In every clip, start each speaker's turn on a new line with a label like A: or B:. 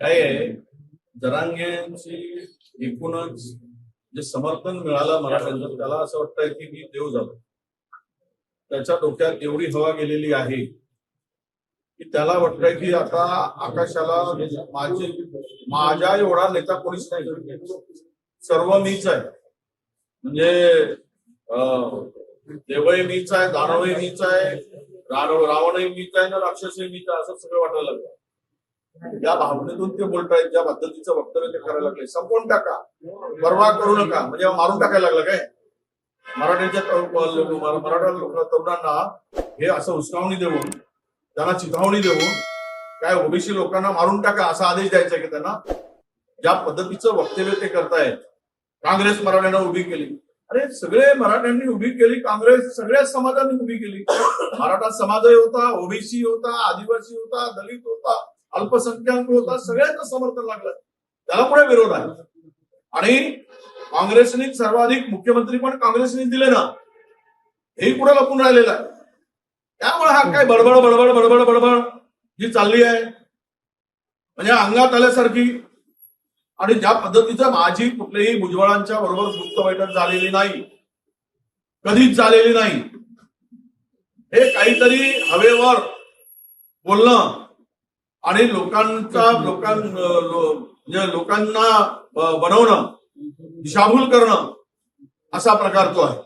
A: काय आहे? जरांगेची एकूणच जे समर्थन मिळालं मराठ्यांचं त्याला असं वाटतंय की मी देव झालो. त्याच्या डोक्यात एवढी हवा गेलेली आहे की त्याला वाटतंय की आता आकाशाला माझे माझ्या एवढा नेता कोणीच नाही. सर्व मीच आहे. म्हणजे देवही मीच आहे दानवही मीच आहे रावणही मीच आहे ना राक्षसही मीच आहे असं सगळं वाटायला लागलं. ज्या भावनेतून ते बोलतायत ज्या पद्धतीचं वक्तव्य ते करायला लागले. संपवून टाका. परवा करू नका. म्हणजे मारून टाकायला लागलं काय? मराठ्याच्या तरुण- मराठा लोक तरुणांना हे असं उस्कावणी देऊन त्यांना चिथावणी देऊन काय ओबीसी लोकांना मारून टाका असा आदेश द्यायचा की त्यांना ज्या पद्धतीचं वक्तव्य ते करतायत. काँग्रेस मराठ्यांना उभी केली. अरे सगळे मराठ्यांनी उभी केली. काँग्रेस सगळ्या समाजांनी उभी केली. मराठा समाजही होता ओबीसी होता आदिवासी होता दलित होता. अल्पसंख्याक होता सगळ्यांचं समर्थन लागलं. त्याला पुढे विरोध आहे. आणि काँग्रेसने सर्वाधिक मुख्यमंत्री पण काँग्रेसने दिले ना. हे पुढे लपून राहिलेलं आहे? त्यामुळे हा काय बडबड बडबड बडबड बडबड ही चालली आहे. म्हणजे अंगात आल्यासारखी. आणि ज्या पद्धतीचं माझी कुठल्याही भुजबळांच्या बरोबर गुप्त बैठक झालेली नाही कधीच झालेली नाही हे काहीतरी हवेवर बोलणं आणि लोकांचा लोकां म्हणजे लोकांना बनवणं दिशाभूल करणं असा प्रकार तो आहे.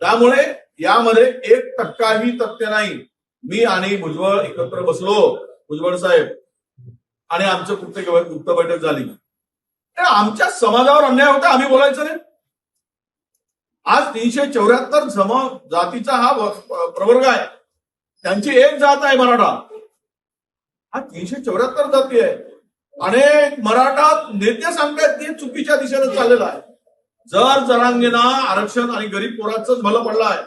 A: त्यामुळे यामध्ये एक टक्काही तथ्य नाही. मी आणि भुजबळ एकत्र बसलो भुजबळ साहेब. आणि आमचं गुप्त गुप्त बैठक झाली. आमच्या समाजावर अन्याय होता आम्ही बोलायचं नाही. आज तीनशे चौऱ्याहत्तर सम जातीचा हा प्रवर्ग आहे. त्यांची एक जात आहे मराठा. हा तीनशे चौऱ्याहत्तर जाती आहे. अनेक मराठा नेते सांगतायत ते चुकीच्या दिशेने चाललेला आहे. जर जरांगेना आरक्षण आणि गरीब पोराचंच भलं पडलं आहे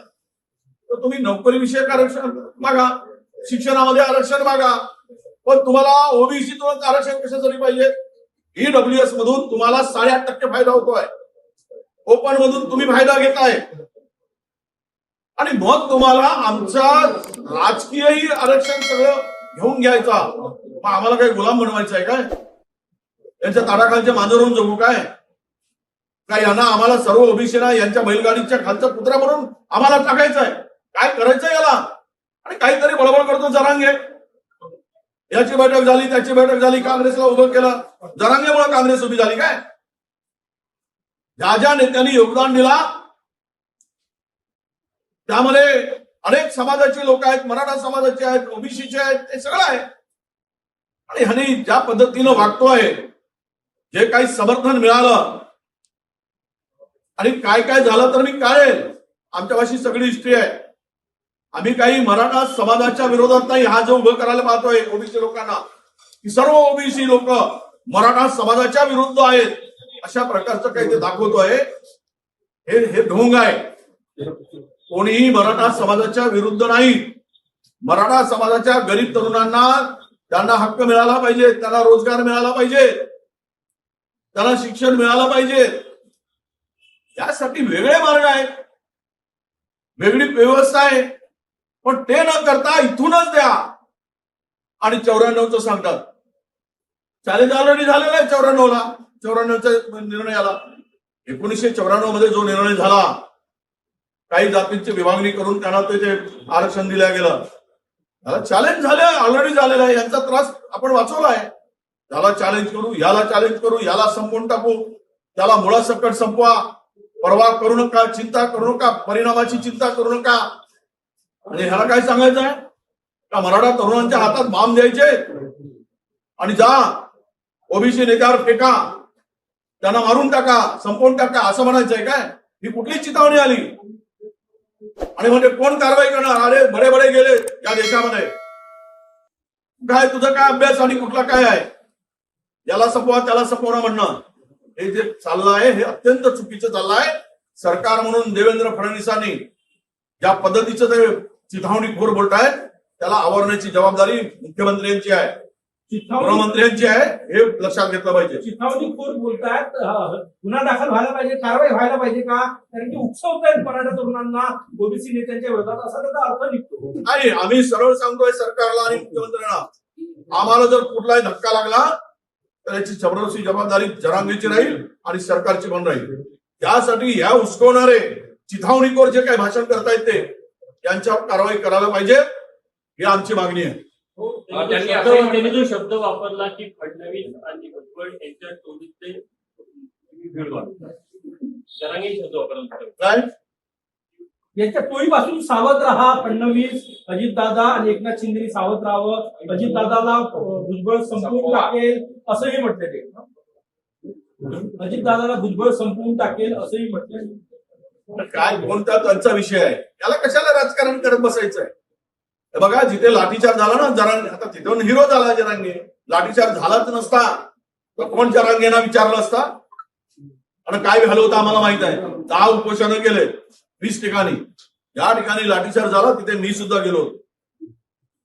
A: तर तुम्ही नोकरीविषयक आरक्षण मागा शिक्षणामध्ये आरक्षण मागा. पण तुम्हाला ओबीसीतूनच आरक्षण कशासाठी पाहिजे? ईडब्ल्यूएस मधून तुम्हाला साडेआठ टक्के फायदा होतोय. ओपन मधून तुम्ही फायदा घेताय. आणि मग तुम्हाला आमचा राजकीयही आरक्षण सगळं घेऊन घ्यायचा. मग आम्हाला काही गुलाम बनवायचं आहे काय? यांच्या ताडाखालचे मांजरून जगू काय? काय यांना आम्हाला सर्व अभिषेना यांच्या बैलगाडीच्या खालचा कुत्रा म्हणून आम्हाला टाकायचं आहे. काय करायचं याला? आणि काहीतरी बळबळ करतो जरांगे. याची बैठक झाली त्याची बैठक झाली काँग्रेसला उभं केलं. जरांगेमुळे काँग्रेस उभी झाली काय? ज्या ज्या नेत्यांनी योगदान दिला त्यामध्ये अनेक समाजाचे लोक आहेत मराठा समाजाचे आहेत ओबीसीचे आहेत ते सगळं आहे. आणि ह्याने ज्या पद्धतीनं वागतोय जे काही समर्थन मिळालं आणि काय काय झालं तर मी कळेल. आमच्यापाशी सगळी हिस्ट्री आहे. आम्ही काही मराठा समाजाच्या विरोधात नाही हा जो उभं करायला पाहतोय ओबीसी लोकांना. की सर्व ओबीसी लोक मराठा समाजाच्या विरुद्ध आहेत अशा प्रकारचं काही ते दाखवतोय. हे हे ढोंग आहे. कोणीही मराठा समाजाच्या विरुद्ध नाही. मराठा समाजाच्या गरीब तरुणांना त्यांना हक्क मिळाला पाहिजे त्यांना रोजगार मिळाला पाहिजे त्यांना शिक्षण मिळालं पाहिजे. त्यासाठी वेगळे मार्ग आहेत. वेगळी व्यवस्था आहे. पण ते न करता इथूनच द्या. आणि चौऱ्याण्णवचं सांगतात. चालेल ऑलरेडी झालेला आहे चौऱ्याण्णवला. चौऱ्याण्णवचा निर्णय आला एकोणीसशे चौऱ्याण्णवमध्ये जो निर्णय झाला काही जातींची विभागणी करून त्यांना ते आरक्षण दिलं गेलं. त्याला चॅलेंज झालं ऑलरेडी झालेला आहे. यांचा त्रास आपण वाचवला आहे. त्याला चॅलेंज करू याला चॅलेंज करू याला संपवून टाकू त्याला मुळासकट संपवा. परवा करू नका चिंता करू नका परिणामाची चिंता करू नका. आणि ह्याला काय सांगायचं आहे? का मराठा तरुणांच्या हातात बाम द्यायचे. आणि जा ओबीसी नेत्यावर फेका. त्यांना मारून टाका संपवून टाका असं म्हणायचंय काय? ही कुठली चितावणी आली. आणि म्हणजे कोण कारवाई करणार? अरे बडे बडे गेले या देशामध्ये. काय तुझं काय अभ्यास आणि कुठला काय आहे? याला संपवा त्याला संपवणं म्हणणं. हे जे चाललं आहे हे अत्यंत चुकीचं चाललं आहे. सरकार म्हणून देवेंद्र फडणवीसांनी ज्या पद्धतीचं ते चिथावणी खोर आहेत त्याला आवरण्याची जबाबदारी मुख्यमंत्र्यांची आहे. गृहमंत्र्यांची आहे हे लक्षात घेतलं पाहिजे.
B: चिथावणी खोर बोलतायत अं, गुन्हा दाखल व्हायला पाहिजे कारवाई व्हायला पाहिजे का? कारण की उत्सव आहेत मराठा तरुणांना ओबीसी नेत्यांच्या विरोधात असा त्याचा अर्थ निघतो.
A: नाही आम्ही सरळ सांगतोय सरकारला आणि मुख्यमंत्र्यांना. आम्हाला जर कुठलाही धक्का लागला तर याची जबरदस्ती जबाबदारी जरांगीची राहील आणि सरकारची पण राहील. त्यासाठी ह्या उचकवणारे चिथावणीवर जे काही भाषण करतायत ते यांच्यावर कारवाई करायला पाहिजे ही आमची मागणी आहे.
C: त्यांनी जो शब्द वापरला की फडणवीस आणि भुजबळ यांच्या शब्द वापरला
B: यांच्या टोळीपासून सावध राहा फडणवीस अजितदादा आणि एकनाथ शिंदे सावध राहावं. अजितदादाला भुजबळ संपवून टाकेल असंही म्हटलं ते. अजितदादाला भुजबळ संपवून टाकेल असंही म्हटलं.
A: काय कोणता त्यांचा विषय आहे? याला कशाला राजकारण करत बसायचं आहे बघा जिथे लाठीचार झाला ना जरांगे. आता तिथून हिरो झाला जरांगे. लाठीचार झालाच नसता. तर कोण जरांगेना विचारलं असता? आणि काय झालं होतं आम्हाला माहीत आहे. दहा उपोषण केले वीस ठिकाणी. ज्या ठिकाणी लाठीचार झाला तिथे मी सुद्धा गेलो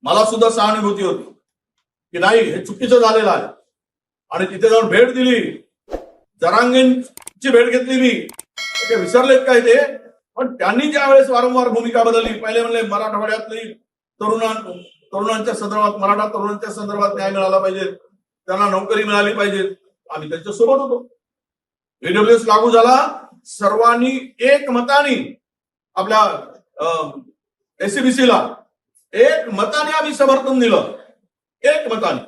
A: मला सुद्धा सहानुभूती होती. की नाही हे चुकीचं झालेलं आहे. आणि तिथे जाऊन भेट दिली. जरांगेंची भेट घेतली मी. ते विसरलेत काय ते? पण त्यांनी ज्या वेळेस वारंवार भूमिका बदलली पहिले म्हणले मराठवाड्यातली तरुणां तरुणांच्या संदर्भात मराठा तरुणांच्या संदर्भात न्याय मिळाला पाहिजे. त्यांना नोकरी मिळाली पाहिजे. आम्ही त्यांच्यासोबत होतो एडब्ल्यूएस लागू झाला. सर्वांनी एक मताने आपल्या एसीबीसीला एक मताने आम्ही समर्थन दिलं. एक मताने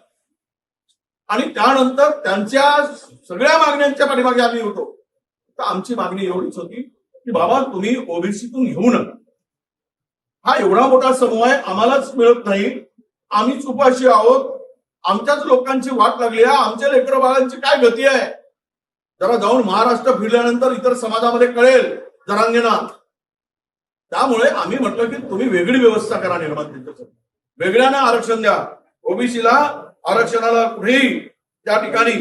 A: आणि त्यानंतर त्यांच्या सगळ्या मागण्यांच्या पाठीमागे आम्ही होतो. तर आमची मागणी एवढीच होती की बाबा तुम्ही ओबीसीतून घेऊ नका. हा एवढा मोठा समूह आहे आम्हालाच मिळत नाही. आम्हीच उपाशी आहोत. आमच्याच लोकांची वाट लागली आहे. आमच्या लेकर बाळांची काय गती आहे? जरा जाऊन महाराष्ट्र फिरल्यानंतर इतर समाजामध्ये कळेल जरांगेना. त्यामुळे आम्ही म्हटलं की तुम्ही वेगळी व्यवस्था करा निर्माण त्यांच्यासाठी. वेगळ्यानं आरक्षण द्या. ओबीसीला आरक्षणाला कुठेही त्या ठिकाणी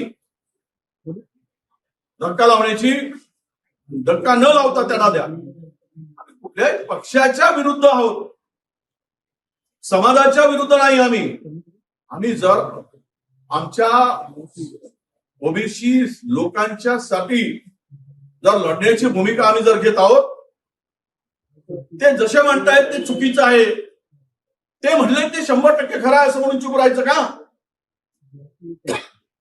A: धक्का लावण्याची धक्का न लावता त्यांना द्या. कुठल्याही पक्षाच्या विरुद्ध आहोत. समाजाच्या विरुद्ध नाही आम्ही. आम्ही जर आमच्या ओबीसी लोकांच्या साठी जर लढण्याची भूमिका आम्ही जर घेत आहोत ते जसे म्हणतायत ते चुकीचं आहे. ते म्हणले ते शंभर टक्के खरं आहे असं म्हणून चुप राहायचं का?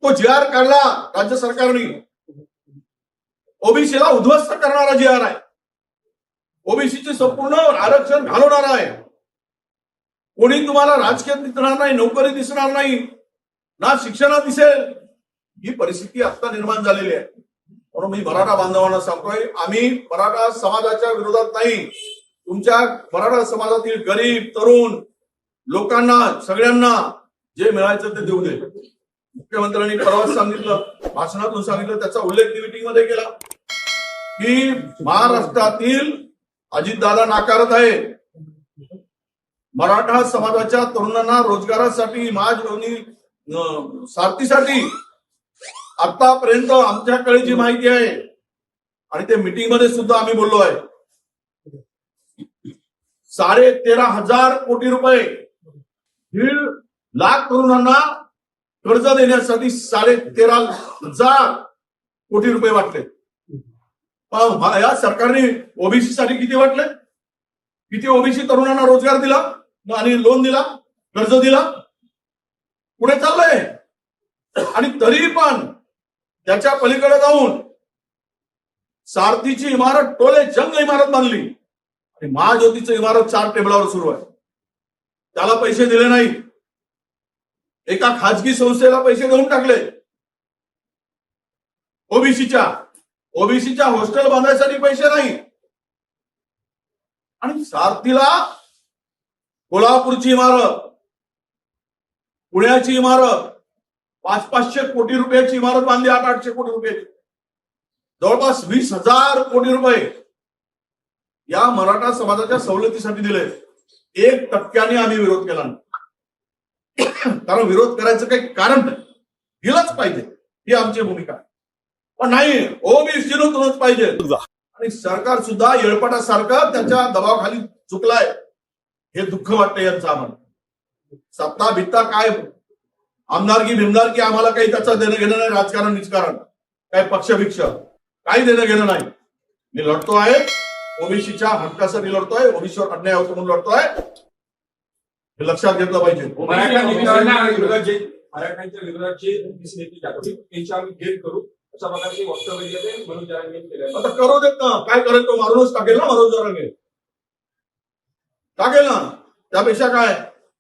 A: तो जी आर काढला राज्य सरकारने. ओबीसीला उद्ध्वस्त करणारा जी आर आहे. ओबीसीचे संपूर्ण आरक्षण घालवणार आहे. कोणी तुम्हाला राजकीय दिसणार नाही नोकरी दिसणार नाही ना शिक्षणात दिसेल ही परिस्थिती आता निर्माण झालेली आहे. म्हणून मी मराठा बांधवांना सांगतोय आम्ही मराठा समाजाच्या विरोधात नाही. तुमच्या मराठा समाजातील गरीब तरुण लोकांना सगळ्यांना जे मिळायचं ते देऊ दे. मुख्यमंत्र्यांनी परवाच सांगितलं भाषणातून सांगितलं त्याचा उल्लेख मीटिंगमध्ये केला की महाराष्ट्रातील अजितदादा नाकारत आहे. मराठा समाजाच्या तरुणांना रोजगारासाठी महाजोनी सारथीसाठी. आतापर्यंत आमच्याकडे जी माहिती आहे आणि ते मीटिंगमध्ये सुद्धा आम्ही बोललो आहे. साडे तेरा हजार कोटी रुपये दीड लाख तरुणांना कर्ज देण्यासाठी साडे तेरा हजार कोटी रुपये वाटले. या सरकारने ओबीसी साठी किती वाटले किती ओबीसी तरुणांना रोजगार दिला आणि लोन दिला कर्ज दिला? पुढे चाललंय. आणि तरी पण त्याच्या पलीकडे जाऊन सारथीची इमारत टोले जंग इमारत बांधली. आणि महाज्योतीची इमारत चार टेबलावर सुरू आहे. त्याला पैसे दिले नाही. एका खाजगी संस्थेला पैसे देऊन टाकले. ओबीसीच्या ओबीसीच्या हॉस्टेल बांधायसाठी पैसे नाही. आणि सारथीला कोल्हापूरची इमारत पुण्याची इमारत पाच पाचशे कोटी रुपयाची इमारत बांधली आठ आठशे कोटी रुपयाची. जवळपास वीस हजार कोटी रुपये या मराठा समाजाच्या सवलतीसाठी दिले. एक टक्क्याने आम्ही विरोध केला कारण विरोध करायचं काही कारण नाही. दिलंच पाहिजे. ही आमची भूमिका आहे. पण नाही ओबीसीतूनच पाहिजे. आणि सरकार सुद्धा येळपटासारखं त्याच्या दबावाखाली चुकलाय. हे दुःख वाटतं यांचं आम्हाला. सत्ता भित्ता काय? आमदारकी बिमदारकी आम्हाला काही त्याचं देणं घेणं नाही राजकारण निजकारण काय पक्षभिक्ष काही देणं घेणं नाही. मी लढतो आहे. ओबीसीच्या हक्कासाठी लढतोय. ओबीसीवर अन्याय होतो म्हणून लढतोय. हे लक्षात घेतलं पाहिजे.
D: मराठ्यांच्या विरोधाचे त्यांची आम्ही घेत करू अशा प्रकारचे वक्तव्य जे आहे मनोज जरांगे केले.
A: आता करू देत ना. काय करेल तो? मारूनच टाकेल ना मनोज जरांगे टाकेल ना. त्यापेक्षा काय?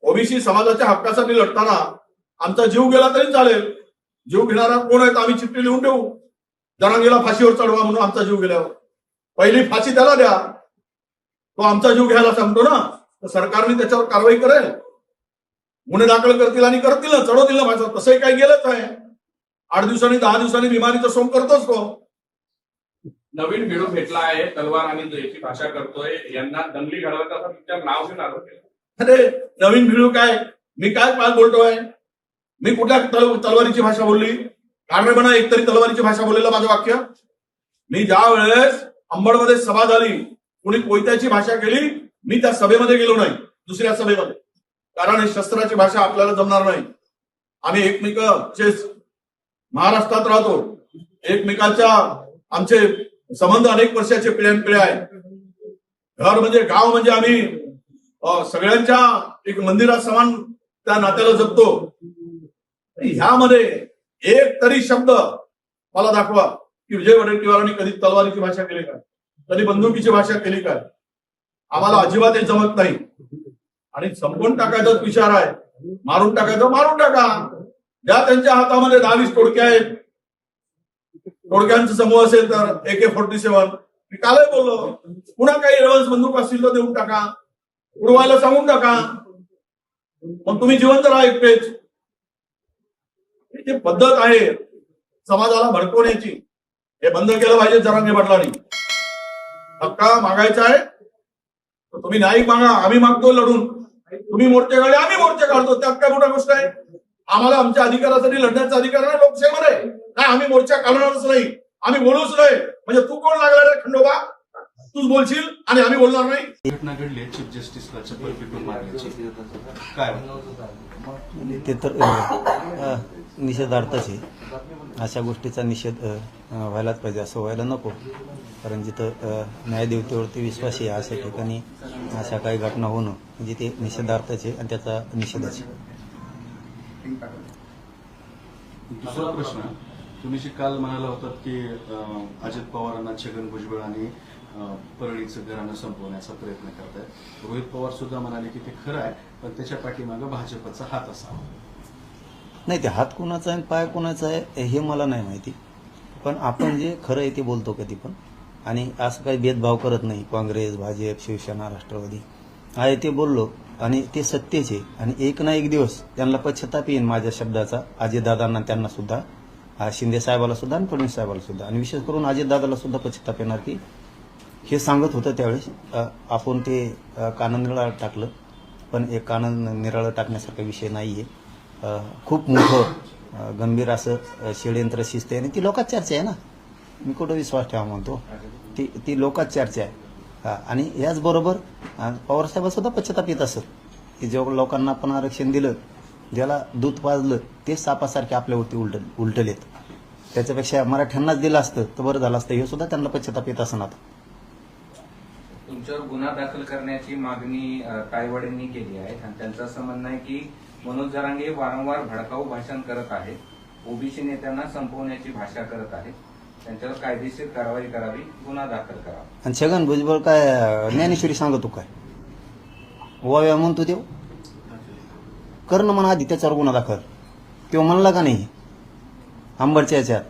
A: ओबीसी समाजाच्या हक्कासाठी लढताना आमचा जीव गेला तरी चालेल. जीव घेणारा कोण आहे तर आम्ही चिठ्ठी लिहून देऊ जरांगीला फाशीवर चढवा म्हणून आमचा जीव गेल्यावर. पहिली फाशी त्याला द्या. तो आमचा जीव घ्यायला सांगतो ना. तर सरकारने त्याच्यावर कारवाई करेल. गुन्हे दाखल करतील आणि करतील ना. चढवतील ना माझं तसंही काही गेलंच आहे. आठ दिवसांनी दहा दिवसांनी बिमारीचं सोंग करतोच तो.
D: नवीन व्हिडिओ भेटला आहे तलवार आणि याची भाषा करतोय. यांना दंगली घडवायचा असं तुमच्या नाव घेऊन आरोप केला.
A: अरे नवीन व्हिडिओ काय? मी काय काय बोलतोय? मी कुठल्या तल- तलवारीची भाषा बोलली? कारणेपणा एकतरी तलवारीची भाषा बोललेलं माझं वाक्य? मी ज्या वेळेस अंबडमध्ये सभा झाली कुणी कोयत्याची भाषा केली मी त्या सभेमध्ये गेलो नाही दुसऱ्या सभेमध्ये. कारण हे शस्त्राची भाषा आपल्याला जमणार नाही. आम्ही एकमेकाचे महाराष्ट्रात राहतो. एकमेकाच्या आमचे संबंध अनेक वर्षाचे पिढ्यानपिढ्या आहे घर म्हणजे गाव म्हणजे आम्ही सगळ्यांच्या एक मंदिरात समान त्या नात्याला जपतो. ह्यामध्ये एक तरी शब्द मला दाखवा की विजय वडेट्टीवारांनी कधी तलवारीची भाषा केली का? कधी बंदुकीची भाषा केली का? आम्हाला अजिबात हे जमत नाही. आणि संपवून टाकायचाच विचार आहे. मारून टाकायचं मारून टाका. ज्या त्यांच्या हातामध्ये दहावीस टोडके आहेत. टोडक्यांचा समूह असेल तर ए के फोर्टी सेव्हन मी कालही बोललो पुन्हा काही एडव्हान्स बंदूक असतील तर देऊन टाका. उडवायला सांगून टाका. मग तुम्ही जिवंत राहा एकटेच जी पद्धत आहे समाजाला भडकवण्याची. हे बंद केलं पाहिजे जरांगे नाही हक्का मागायचा आहे. तुम्ही नाही मागा आम्ही मागतो लढून. तुम्ही मोर्चे काढले आम्ही मोर्चे काढतो. त्यात काय मोठा गोष्ट आहे? आम्हाला आमच्या अधिकारासाठी लढण्याचा अधिकार नाही लोकशाहीमध्ये नाही आम्ही मोर्चा काढणारच नाही. आम्ही बोलूच नाही. म्हणजे तू कोण लागला रे खंडोबा? तूच बोलशील आणि आम्ही बोलणार नाही.
E: घटना घडली आहे चीफ जस्टिसला चप्पल पिटून मारण्याची. काय? वाटतं?
F: ते तर निषेधार्थच आहे. अशा गोष्टीचा निषेध व्हायलाच पाहिजे असं व्हायला नको. कारण जिथं न्यायदेवतेवरती विश्वास आहे अशा ठिकाणी अशा काही घटना होणं म्हणजे ते निषेधार्थच आहे आणि त्याचा निषेधच आहे.
E: दुसरा प्रश्न तुम्ही जे काल म्हणाला होतात की अजित पवारांना छगन भुजबळ आणि परळीचं घराणं संपवण्याचा प्रयत्न करतायत. रोहित पवार सुद्धा म्हणाले की ते खरं आहे पण त्याच्या पाठीमागं भाजपचा हात असावा.
F: नाही ते हात कोणाचा आहे आणि पाय कोणाचा आहे हे मला नाही माहिती. पण आपण जे खरं आहे ते बोलतो कधी पण. आणि असं काही भेदभाव करत नाही. काँग्रेस भाजप शिवसेना राष्ट्रवादी. आहे ते बोललो. आणि ते सत्तेचे आणि एक ना एक दिवस त्यांना पश्चाताप येईन माझ्या शब्दाचा अजितदादांना त्यांना सुद्धा शिंदे साहेबाला सुद्धा आणि फडणवीस साहेबाला सुद्धा. आणि विशेष करून अजितदादाला सुद्धा पश्चाताप येणार की हे सांगत होतं त्यावेळेस आपण ते अ, निराळं टाकलं. पण एक कानन निराळं टाकण्यासारखा विषय नाही आहे खूप मोठं गंभीर असं षडयंत्र शिस्त आहे आणि ती लोकात चर्चा आहे ना. मी कुठं विश्वास ठेवा म्हणतो? ती ती लोकात चर्चा आहे. आणि याचबरोबर पवारसाहेबसुद्धा पवारसाहेब सुद्धा पश्चाताप येत असत. की जेव्हा लोकांना आपण आरक्षण दिलं ज्याला दूध पाजलं ते सापासारखे आपल्यावरती उलट उलटलेत. त्याच्यापेक्षा मराठ्यांनाच दिलं असतं तर बरं झालं असतं. हे सुद्धा त्यांना पश्चाताप येत असणार.
G: तुमच्यावर गुन्हा दाखल करण्याची मागणी अ, तायवाडेंनी केली आहे. आणि त्यांचं असं म्हणणं आहे की मनोज जरांगे वारंवार भडकाऊ भाषण करत आहेत. ओबीसी नेत्यांना संपवण्याची भाषा करत आहेत. त्यांच्यावर कायदेशीर कारवाई करावी गुन्हा दाखल करावा.
F: आणि छगन भुजबळ काय ज्ञानेश्वरी सांगतो काय? वाव्या म्हणतो देव कर ना म्हणा आधी त्याच्यावर गुन्हा दाखल. तो म्हणला का नाही? आंबरच्या याच्यात.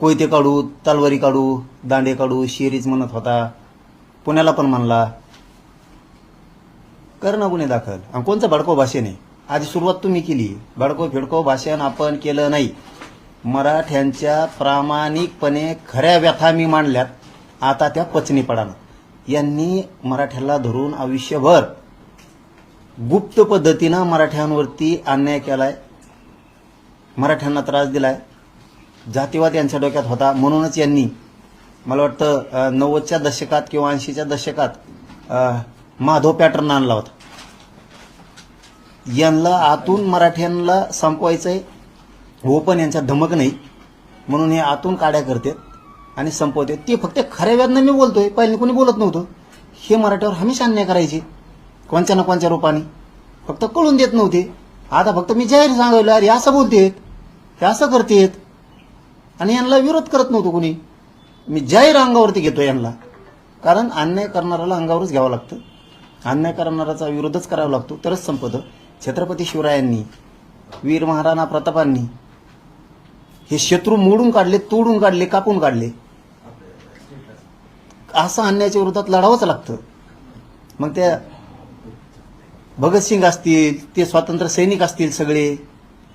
F: कोयते काढू तलवारी काढू दांडे काढू शेरीच म्हणत होता. पुण्याला पण म्हणला. कर ना गुन्हे दाखल. आणि कोणचं भडको भाषेने? आधी सुरुवात तुम्ही केली. भडको फिडको भाषण आपण केलं नाही. मराठ्यांच्या प्रामाणिकपणे खऱ्या व्यथा मी मांडल्यात आता त्या पचनी यांनी मराठ्याला धरून आयुष्यभर गुप्त पद्धतीनं मराठ्यांवरती अन्याय केलाय मराठ्यांना त्रास दिलाय जातीवाद यांच्या डोक्यात होता म्हणूनच यांनी मला वाटतं नव्वदच्या दशकात किंवा ऐंशीच्या दशकात माधव पॅटर्न आणला होता. यांना आतून मराठ्यांना संपवायचंय हो पण धमक नाही. म्हणून हे आतून काड्या करतात आणि संपवते ते फक्त खऱ्या व्याजनं मी बोलतोय. पहिले कोणी बोलत नव्हतं. हे मराठीवर हमेशा अन्याय करायचे. कोणत्या ना कोणत्या रूपाने. फक्त कळून देत नव्हते. आता फक्त मी जाहीर सांगायला अरे असं बोलतेत. हे असं करतेत. आणि यांना विरोध करत नव्हतो कोणी. मी जाहीर अंगावरती घेतो यांना. कारण अन्याय करणाऱ्याला अंगावरच घ्यावं लागतं. अन्याय करणाऱ्याचा विरोधच करावा लागतो. तरच संपतं. छत्रपती शिवरायांनी वीर महाराणा प्रतापांनी हे शत्रू मोडून काढले तोडून काढले कापून काढले. असं अन्यायाच्या विरोधात लढावंच लागतं. मग त्या भगतसिंग असतील ते स्वातंत्र्य सैनिक असतील सगळे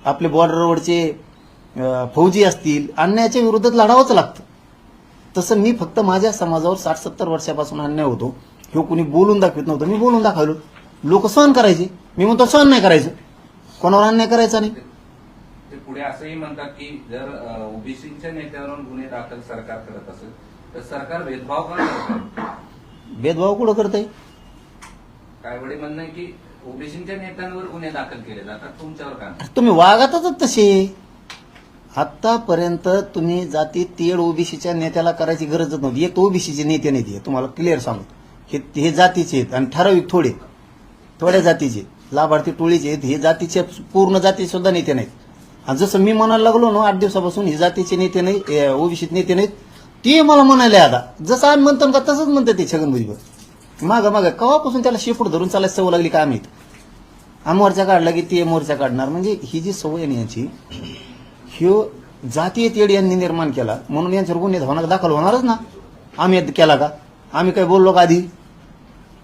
F: आपले बॉर्डरवरचे फौजी असतील अन्यायाच्या विरोधात लढावंच लागतं. तसं मी फक्त माझ्या समाजावर साठ सत्तर वर्षापासून अन्याय होतो. हे कुणी बोलून दाखवत नव्हतं. मी बोलून दाखवलो. लोक सहन करायचे. मी म्हणतो सहन नाही करायचं. कोणावर अन्याय करायचा नाही.
G: पुढे असंही म्हणतात की जर ओबीसीच्या नेत्यावरून गुन्हे दाखल सरकार करत असेल तर सरकार भेदभाव का करत आहे?
F: भेदभाव कुठं करताय?
G: काय वेळी म्हणणं आहे की ओबीसीच्या नेत्यांवर गुन्हे दाखल केले जातात तुमच्यावर का?
F: तुम्ही वागतच तसे. आतापर्यंत तुम्ही जाती तेड ओबीसीच्या नेत्याला करायची गरजच नव्हती. एक ओबीसीचे नेते नाही तुम्हाला क्लिअर सांगतो. हे हे जातीचे आहेत आणि ठराविक थोडे थोड्या जातीचे लाभार्थी टोळीचे आहेत. हे जातीचे पूर्ण जाती सुद्धा नेते नाहीत. आणि जसं मी म्हणायला लागलो ना आठ दिवसापासून हे जातीचे नेते नाही ओबीसीत नेते नाहीत ते मला म्हणायला आता. जसं आम्ही म्हणतो का तसंच म्हणतात ते छगन भुजबळ मागं मागं कवापासून त्याला शेपूट धरून चालायची सवय लागली का आम्ही? हा मोर्चा काढला की ते मोर्चा काढणार. म्हणजे ही जी सवय आहे यांची ह्यो जातीय तेड यांनी निर्माण केला. म्हणून यांच्यावर गुन्हे होणार दाखल होणारच ना. आम्ही केला का? आम्ही काय बोललो का आधी?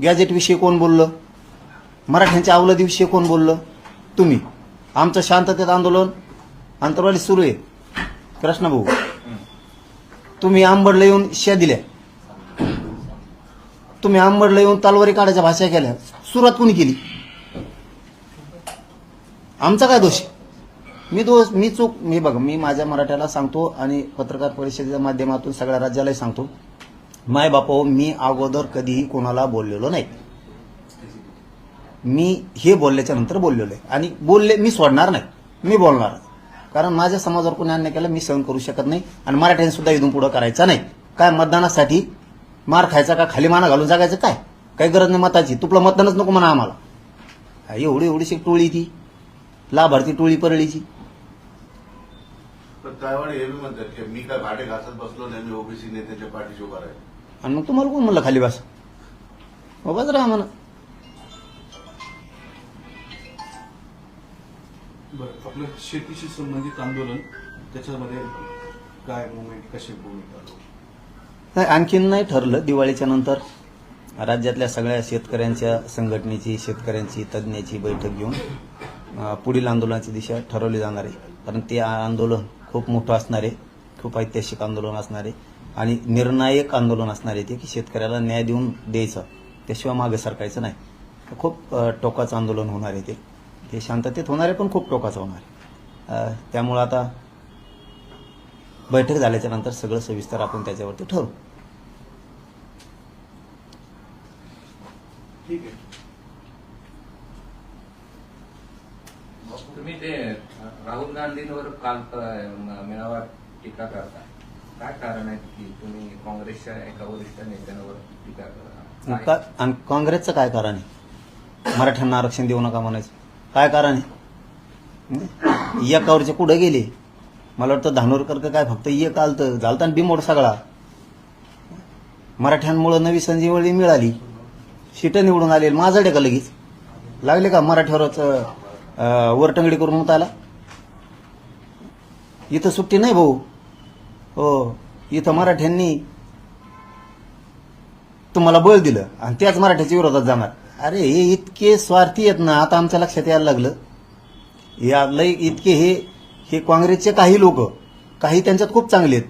F: गॅजेटविषयी कोण बोललं? मराठ्यांच्या अवलदीविषयी कोण बोललं? तुम्ही. आमचं शांततेत आंदोलन अंतरवाली सुरू आहे. कृष्णभाऊ तुम्ही आंबडला येऊन शा दिल्या. तुम्ही आंबडला येऊन तालवारी काढायच्या भाषा केल्या. सुरुवात कोणी केली? आमचा काय दोष मी दोष मी चूक मी बघ मी माझ्या मराठ्याला सांगतो आणि पत्रकार परिषदेच्या माध्यमातून सगळ्या राज्यालाही सांगतो. माय बापा मी अगोदर कधीही कोणाला बोललेलो नाही. मी हे बोलल्याच्या नंतर बोललेलो आहे. आणि बोलले मी सोडणार नाही. मी बोलणार कारण माझ्या समाजावर कोणी अन्याय केला मी सहन करू शकत नाही आणि मराठ्यांनी सुद्धा इथून पुढं करायचा नाही. काय मतदानासाठी मार खायचा का? खाली माना घालून जागायचं काय? काही गरज नाही मताची. तुपलं मतदानच नको म्हणा आम्हाला. एवढी एवढीशी टोळी ती. लाभार्थी टोळी परळीची
H: मी काय भाडे घासत बसलो नाही मी ओबीसी नेत्याच्या पाठीशी उभा राहील
F: आणि मग तुम्हाला कोण म्हणलं खाली बस? उभाच राहा म्हणा.
E: बरं आपलं शेतीशी संबंधित आंदोलन त्याच्यामध्ये काय मुवमेंट कशी भूमिका?
F: नाही आणखीन नाही ठरलं दिवाळीच्या नंतर. राज्यातल्या सगळ्या शेतकऱ्यांच्या संघटनेची शेतकऱ्यांची तज्ज्ञाची बैठक घेऊन पुढील आंदोलनाची दिशा ठरवली जाणार आहे. कारण ते आंदोलन खूप मोठं असणार आहे खूप ऐतिहासिक आंदोलन असणार आहे आणि निर्णायक आंदोलन असणार आहे ते की शेतकऱ्याला न्याय देऊन द्यायचं. त्याशिवाय मागे सरकायचं नाही. खूप टोकाचं आंदोलन होणार आहे ते. ते शांततेत होणार आहे पण खूप टोकाचं होणार. आहे त्यामुळं आता बैठक झाल्याच्यानंतर सगळं सविस्तर आपण त्याच्यावरती ठरवू
E: ठीक आहे.
G: तुम्ही ते राहुल गांधींवर काल मेळावा टीका करता. काय कारण आहे की तुम्ही काँग्रेसच्या एका वरिष्ठ नेत्यांवर टीका करता?
F: काँग्रेसचं काय कारण आहे? मराठ्यांना आरक्षण देऊ नका म्हणायचं. काय कारण आहे? एकावरचे कुठं गेले? मला वाटतं धानोरकर का काय फक्त एक आलतं. झालता आणि बिमोड सगळा. मराठ्यांमुळं नवी संजीवळी मिळाली. शिटं निवडून आले माझा का लगेच. लागले का मराठ्यावरच वरटंगडी करून मुताला इथं सुट्टी नाही भाऊ. हो इथं मराठ्यांनी तुम्हाला बळ दिलं आणि त्याच मराठ्याच्या विरोधात जाणार. अरे हे इतके स्वार्थी आहेत ना आता आमच्या लक्षात यायला लागलं. या लय इतके हे हे काँग्रेसचे काही लोक काही त्यांच्यात खूप चांगले आहेत.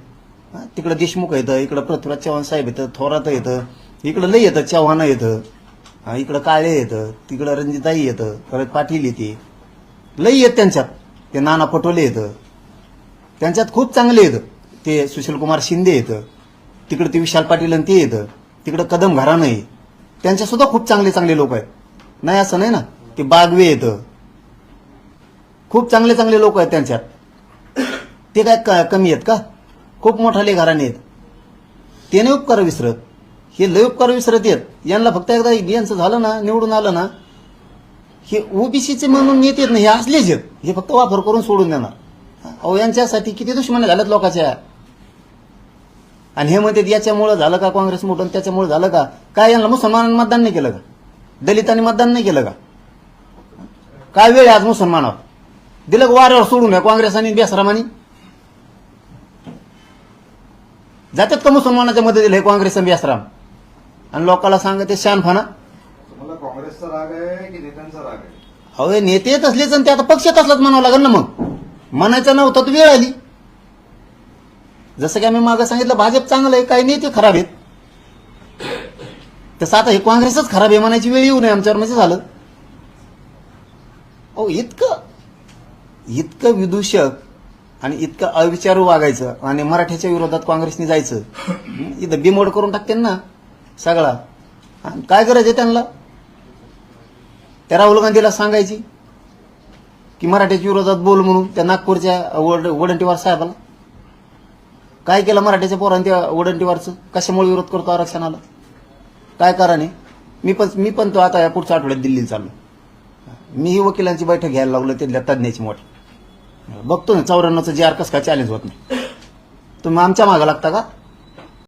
F: तिकडं देशमुख येतं इकडं पृथ्वीराज चव्हाण साहेब येतं थोरात येतं इकडं लय येतं चव्हाण येतं इकडं काळे येतं तिकडं रंजिताई येतं परत पाटील येते लय येत त्यांच्यात. ते नाना पटोले येतं त्यांच्यात खूप चांगले येतं ते सुशीलकुमार शिंदे येतं तिकडं ते विशाल पाटील आणि ते येतं तिकडं कदम घराणं आहे. त्यांचे सुद्धा खूप चांगले चांगले लोक आहेत. नाही असं नाही ना? ते बागवे येतं खूप चांगले चांगले लोक आहेत त्यांच्यात. ते काय क- कमी आहेत का? खूप मोठाले घराणे आहेत. ते नाही उपकार विसरत. हे लय उपकार विसरत येत यांना फक्त एकदा यांचं झालं ना निवडून आलं ना हे ओबीसीचे म्हणून नेते आहेत ना हे असलेच आहेत. हे फक्त वापर करून सोडून देणार. अहो यांच्यासाठी किती दुश्मन झाल्यात लोकांच्या. आणि हे म्हणतात याच्यामुळं झालं का काँग्रेस मोठं त्याच्यामुळे झालं का? काय यांना मुसलमानांनी मतदान नाही केलं का? दलितांनी मतदान नाही केलं का? काय वेळ आहे आज मुसलमानावर? दिलं का वाऱ्यावर सोडून द्या काँग्रेस आणि बेसरामानी? जातात का मुसलमानाच्या मदतीला हे काँग्रेस आणि बेसराम? आणि लोकांना सांगते शानफाना.
E: काँग्रेसचा राग आहे की नेत्यांचा राग आहे?
F: अहो नेते येत असलेच आणि ते आता पक्षात असलाच म्हणावं लागेल ना मग. म्हणायचं नव्हतं तर वेळ आली. जसं की आम्ही मागं सांगितलं भाजप चांगलं आहे काही नेते खराब आहेत. तसं आता हे काँग्रेसच खराब आहे म्हणायची वेळ येऊ नये आमच्यावर म्हणजे झालं. अहो इतकं इतकं विदूषक आणि इतकं अविचारू वागायचं आणि मराठ्याच्या विरोधात काँग्रेसने जायचं. इथं बिमोड करून टाकते ना सगळा. काय गरज आहे त्यांना? त्या राहुल गांधीला सांगायची की मराठ्याच्या विरोधात बोल म्हणून त्या नागपूरच्या वड वडंटीवार साहेबाला. काय केलं मराठीच्या पोरांनी त्या कशामुळे विरोध करतो आरक्षणाला? काय कारण आहे? मी पण मी पण तो आता या पुढच्या आठवड्यात दिल्लीला चाललो. मीही वकिलांची बैठक घ्यायला लागलो तिथल्या तज्ज्ञाची मोठी. बघतो ना चौऱ्याण्णवचं जे आर कसं काय चॅलेंज होत नाही. तुम्ही आमच्या मागं लागता का?